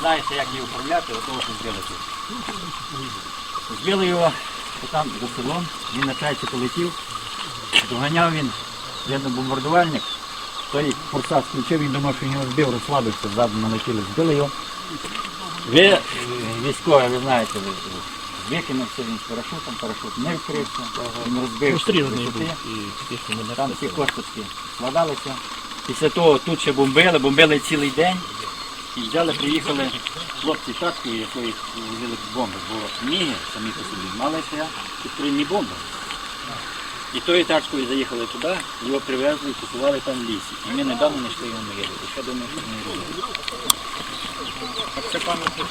знаєте, як її управляти, от того, що тут. Збили його там до селом, він на чайці полетів, доганяв він, видно, бомбардувальник, той форсаж включив, він думав, що він його збив, розслабився, ззаду налетіли, збили його. Ви е, військові, ви знаєте, ви- ви- викинувся він з парашутом, парашут не вкрився, він висоти. Мене Там всі косточки складалися. Після того тут ще бомбили, бомбили цілий день. І взяли, приїхали хлопці таткою, якої возили бомби, бо міги самі по собі мали ще підтримні бомби. І тою тачкою заїхали туди, його привезли і купували там в лісі. І ми недавно знайшли його могилу. І ще думаю, що не робили. Це пам'ятник.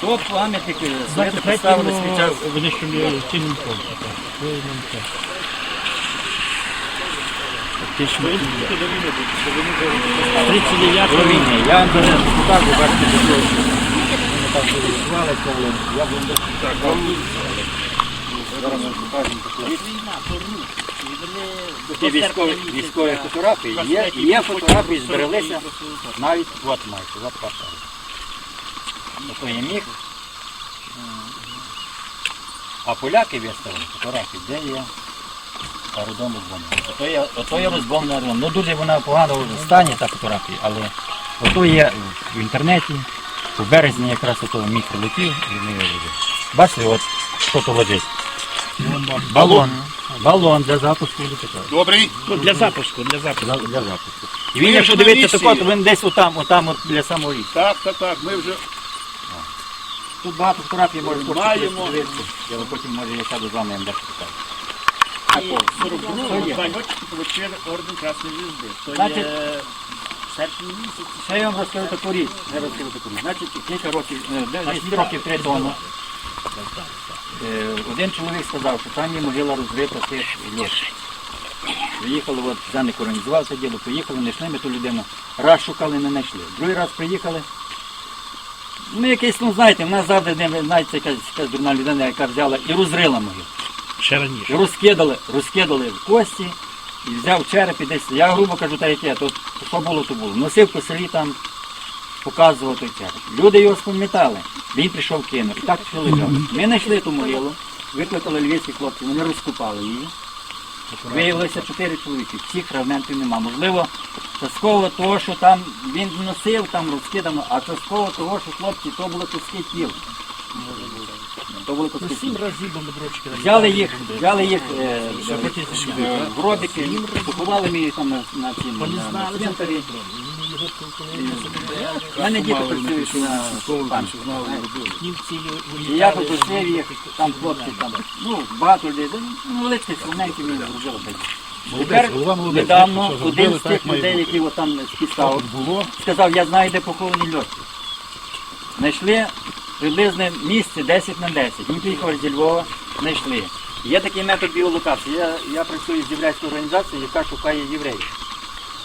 То пам'ятник Знаєте, поставили свій час. цінним фондом. Ви нам це. Фактично. 39 До війни. Я вам зараз покажу, бачите, що вони там вирішували, коли я був десь так. Зараз ми покажемо таку річ. Ті військові, військові фотографії. Є, є фотографії, збереглися навіть, от маєте, от папа. Ото є міг. А поляки виставили фотографії, де є аеродром розбомблений. Ото є, ото є розбомблений аеродром. Ну дуже вона погано в стані та фотографія, але ото є в інтернеті. У березні якраз ото міг прилетів і ми його. Бачите, от що то лежить. Балон. Балон для запуску літака. Добрий. Ну, Для запуску, для запуску. Для, для запуску. І він, Ми якщо ж на дивитися місці. тако, то він десь отам, отам, от біля самого лісу. Так, так, так. Ми вже Тут багато фотографій може Маємо. подивитися. Я потім може я сяду з вами я вам дещо покажу. І 42-го баньочки отримали орден Красної Звізди. То Значить, є серпні місяці. Ще я вам розкажу таку річ. Я розкажу таку річ. Значить, кілька років, е, де- десь років три тому, е, один чоловік сказав, що там є могила розрита тих льошів. Приїхали, от Заник організував це діло, приїхали, знайшли ми ту людину. Раз шукали, не знайшли. Другий раз приїхали. Ну, якийсь, ну знаєте, в нас завжди не знаєте, якась, якась дурна людина, яка взяла і розрила могилу. Ще раніше. розкидали, розкидали в кості і взяв череп і десь. Я грубо кажу, так як є, то що було, то було. Носив по селі там, показував той череп. Люди його спам'ятали. Він прийшов кинув. І так все лежав. Ми знайшли ту могилу, викликали львівські хлопці, вони розкопали її. Виявилося чотири чоловіки, всіх фрагментів нема. Можливо, частково того, що там він носив, там розкидано, а частково того, що хлопці, то були куски тіл. Сім разів бомбодрочки. Взяли їх, взяли їх е, е, в гробики, поховали ми їх там на, на, цім, на, на цвинтарі. У мене діти працюють на пам'ять. німці І я попросив їх, там хлопці, там, ну, багато людей, ну, великі, слоненькі мені зробили. Тепер недавно один з тих людей, от там списав, сказав, я знаю, де поховані льотки. Знайшли приблизно місце 10 на 10. Ми приїхали зі Львова, знайшли. Є такий метод біолокації. Я, я працюю з єврейською організацією, яка шукає євреїв.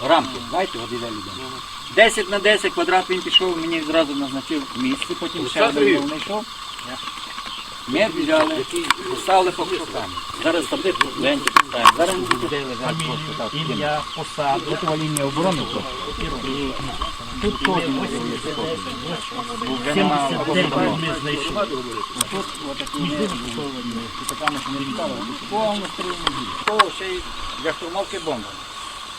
Рамки, знаєте, от іде людина. 10 на 10 квадрат він пішов, мені зразу назначив місце, потім ще один знайшов. Ми взяли, поставили по кутам. Зараз таблицю ленті поставимо. Зараз ми туди лежать просто так. ім'я, посаду. Готова лінія оборони. І Тут теж може бути 79 ми знайшли. Тут отакі високовані, таками, що не літали, повно стрільні. Того ще й для штурмовки бомби.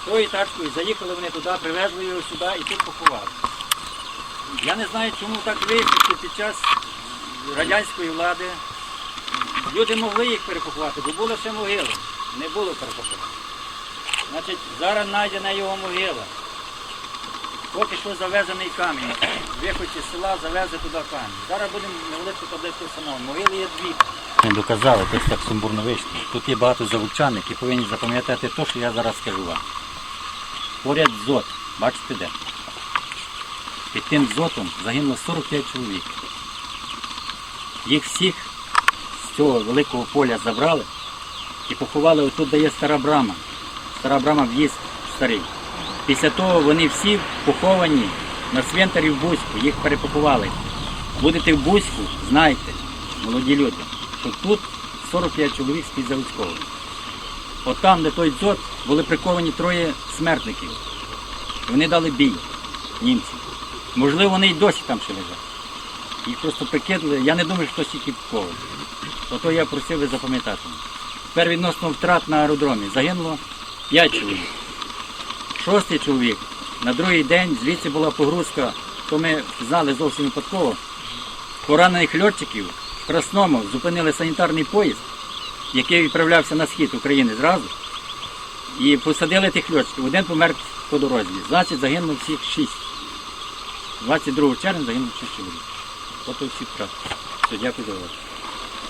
Тою тачкою заїхали вони туди, привезли його сюди і тут поховали. Я не знаю, чому так вийшло, що під час радянської влади люди могли їх перепоховати, бо були ще могили. Не було перепоховати. Значить, зараз знайдена його могила. Поки що завезений камінь. Виходь із села завезли туди камінь. Зараз будемо невеличку таблицю встановити. Могили є дві. Не доказали, десь так сумбурно вийшло. Тут є багато заводчан, які повинні запам'ятати те, що я зараз скажу вам. Поряд зот. Бачите де? Під тим зотом загинуло 45 чоловік. Їх всіх з цього великого поля забрали і поховали отут, де є стара брама. Стара брама в'їзд старий. Після того вони всі поховані на цвинтарі в Бузьку, їх перепоховали. Будете в Бузьку, знайте, молоді люди, що тут 45 чоловік з-під Заводського. От там, де той дзот, були приковані троє смертників. Вони дали бій, німці. Можливо, вони й досі там ще лежать. Їх просто прикинули. Я не думаю, що їх купував. Ото я просив би запам'ятати. Тепер відносно втрат на аеродромі. Загинуло 5 чоловік. Шостий чоловік. На другий день звідси була погрузка, то ми знали зовсім випадково. Поранених льотчиків в Красному зупинили санітарний поїзд, який відправлявся на схід України зразу. І посадили тих льотчиків. Один помер по дорозі. Значить, загинуло всіх шість. 22 червня загинуло шість чоловік. Ото всі втрати. Все, дякую.